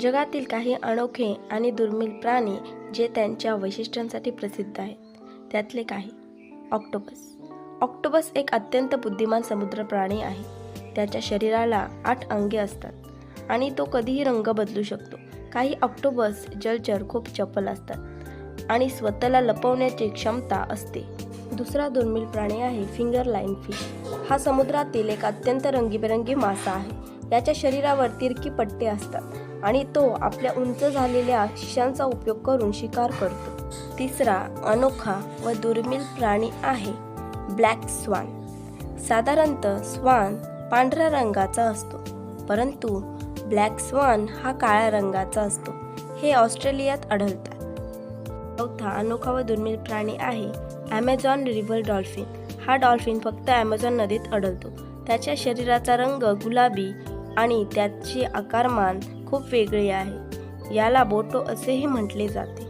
जगातील काही अनोखे आणि दुर्मिळ प्राणी जे त्यांच्या वैशिष्ट्यांसाठी प्रसिद्ध आहेत त्यातले काही. ऑक्टोपस. ऑक्टोपस एक अत्यंत बुद्धिमान समुद्र प्राणी आहे. त्याच्या शरीराला आठ अंगे असतात आणि तो कधीही रंग बदलू शकतो. काही ऑक्टोबस जलचर खूप चपल असतात आणि स्वतःला लपवण्याची क्षमता असते. दुसरा दुर्मिळ प्राणी आहे फिंगर लाईन फिश. हा समुद्रातील एक अत्यंत रंगीबेरंगी मासा आहे. याच्या शरीरावर तिरकी पट्टे असतात. आणि तो आपल्या उंच झालेल्या शिशांचा उपयोग करून शिकार करतो. तिसरा अनोखा व दुर्मिळ प्राणी आहे ब्लॅक स्वान. साधारणतः स्वान पांढऱ्या रंगाचा असतो परंतु ब्लॅक स्वान हा काळ्या रंगाचा असतो. हे ऑस्ट्रेलियात आढळतात. चौथा अनोखा व दुर्मिळ प्राणी आहे ॲमेझॉन रिव्हर डॉल्फिन. हा डॉल्फिन फक्त ॲमेझॉन नदीत आढळतो. त्याच्या शरीराचा रंग गुलाबी आणि त्याचे आकारमान खूप वेगळे आहे. याला बोटो असेही म्हटले जाते.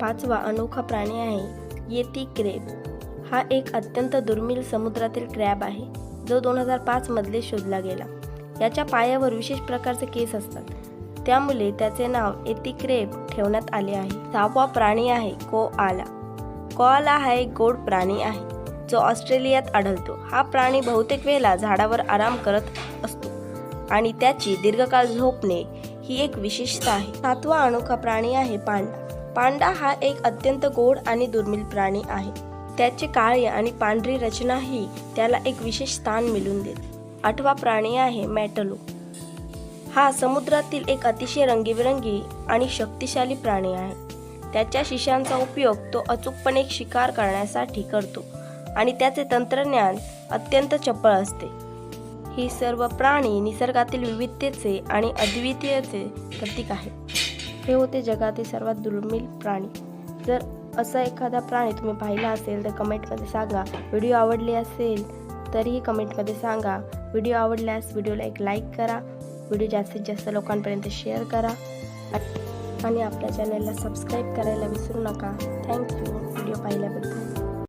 पाचवा अनोखा प्राणी आहे येती क्रेब. हा एक अत्यंत दुर्मिळ समुद्रातील क्रॅब आहे जो दोन हजार पाचमधले शोधला गेला. याच्या पायावर विशेष प्रकारचे केस असतात. त्यामुळे त्याचे नाव एती क्रेब ठेवण्यात आले आहे. सहावा प्राणी आहे कोआला. कोआला हा एक गोड प्राणी आहे जो ऑस्ट्रेलियात आढळतो. हा प्राणी बहुतेक वेळेला झाडावर आराम करत असतो. आणि त्याची दीर्घकाळ झोपणे ही एक विशेषता आहे. सातवा अनोखा प्राणी आहे पांडा. पांडा हा एक अत्यंत गोड आणि दुर्मिळ प्राणी आहे. त्याचे काळे आणि पांढरी रचना ही त्याला एक विशेष स्थान मिळून देते. आठवा प्राणी आहे मॅटलो. हा समुद्रातील एक अतिशय रंगीबेरंगी आणि शक्तिशाली प्राणी आहे. त्याच्या शिशांचा उपयोग तो अचूकपणे शिकार करण्यासाठी करतो आणि त्याचे तंत्रज्ञान अत्यंत चपळ असते. ही सर्व प्राणी निसर्गातील विविधतेचे आणि अद्वितीयचे प्रतीक आहे हे होते जगातील सर्वात दुर्मिळ प्राणी. जर असा एखादा प्राणी तुम्ही पाहिला असेल तर कमेंटमध्ये सांगा. व्हिडिओ आवडले असेल तरीही कमेंटमध्ये सांगा. व्हिडिओ आवडल्यास व्हिडिओला एक लाईक करा. व्हिडिओ जास्तीत जास्त लोकांपर्यंत शेअर करा. आणि आपल्या चॅनलला सबस्क्राईब करायला विसरू नका. थँक्यू व्हिडिओ पाहिल्याबद्दल.